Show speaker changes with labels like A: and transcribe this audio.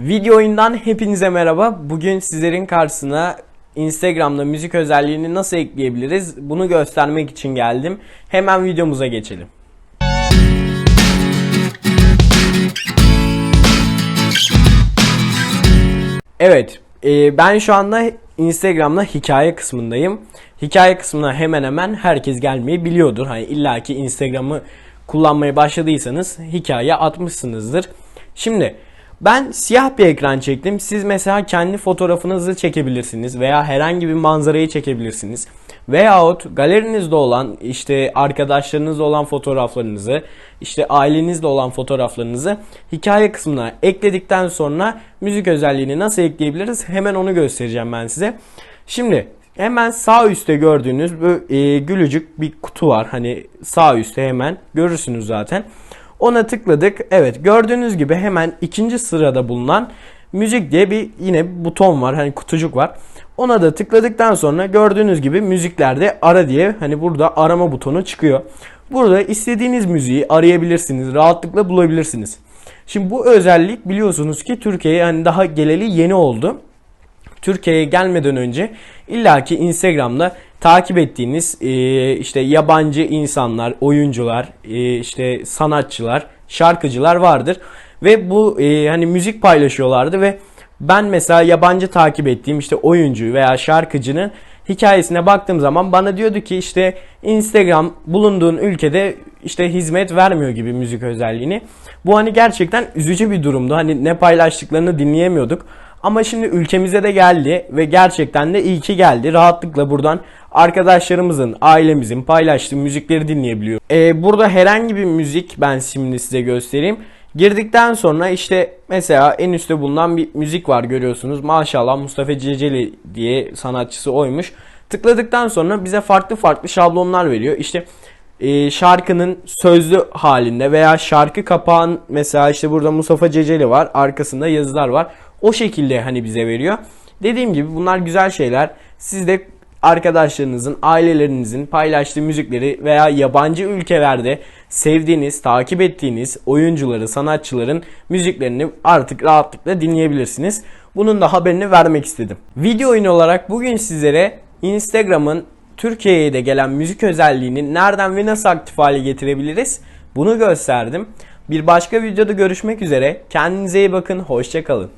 A: Video oyundan hepinize merhaba. Bugün sizlerin karşısına Instagram'da müzik özelliğini nasıl ekleyebiliriz bunu göstermek için geldim. Hemen videomuza geçelim. Evet, e, ben şu anda Instagram'da hikaye kısmındayım. Hikaye kısmına hemen hemen herkes gelmeyi biliyordur. Hani illaki Instagram'ı kullanmaya başladıysanız hikaye atmışsınızdır. Şimdi ben siyah bir ekran çektim. Siz mesela kendi fotoğrafınızı çekebilirsiniz veya herhangi bir manzarayı çekebilirsiniz. Veyahut galerinizde olan işte arkadaşlarınızla olan fotoğraflarınızı, işte ailenizle olan fotoğraflarınızı hikaye kısmına ekledikten sonra müzik özelliğini nasıl ekleyebiliriz? Hemen onu göstereceğim ben size. Şimdi hemen sağ üstte gördüğünüz bu e, gülücük bir kutu var. Hani sağ üstte hemen görürsünüz zaten. Ona tıkladık. Evet gördüğünüz gibi hemen ikinci sırada bulunan müzik diye bir yine buton var. Hani kutucuk var. Ona da tıkladıktan sonra gördüğünüz gibi müziklerde ara diye hani burada arama butonu çıkıyor. Burada istediğiniz müziği arayabilirsiniz. Rahatlıkla bulabilirsiniz. Şimdi bu özellik biliyorsunuz ki Türkiye'ye hani daha geleli yeni oldu. Türkiye'ye gelmeden önce illaki Instagram'da takip ettiğiniz e, işte yabancı insanlar, oyuncular, e, işte sanatçılar, şarkıcılar vardır ve bu e, hani müzik paylaşıyorlardı ve ben mesela yabancı takip ettiğim işte oyuncu veya şarkıcının hikayesine baktığım zaman bana diyordu ki işte Instagram bulunduğun ülkede işte hizmet vermiyor gibi müzik özelliğini. Bu hani gerçekten üzücü bir durumdu. Hani ne paylaştıklarını dinleyemiyorduk. Ama şimdi ülkemize de geldi ve gerçekten de iyi ki geldi. Rahatlıkla buradan arkadaşlarımızın, ailemizin paylaştığı müzikleri dinleyebiliyor. Ee, burada herhangi bir müzik ben şimdi size göstereyim. Girdikten sonra işte mesela en üstte bulunan bir müzik var görüyorsunuz. Maşallah Mustafa Ceceli diye sanatçısı oymuş. Tıkladıktan sonra bize farklı farklı şablonlar veriyor. İşte e, şarkının sözlü halinde veya şarkı kapağın mesela işte burada Mustafa Ceceli var. Arkasında yazılar var. O şekilde hani bize veriyor. Dediğim gibi bunlar güzel şeyler. Siz de arkadaşlarınızın, ailelerinizin paylaştığı müzikleri veya yabancı ülkelerde sevdiğiniz, takip ettiğiniz oyuncuları, sanatçıların müziklerini artık rahatlıkla dinleyebilirsiniz. Bunun da haberini vermek istedim. Video oyunu olarak bugün sizlere Instagram'ın Türkiye'ye de gelen müzik özelliğini nereden ve nasıl aktif hale getirebiliriz? Bunu gösterdim. Bir başka videoda görüşmek üzere. Kendinize iyi bakın. Hoşçakalın.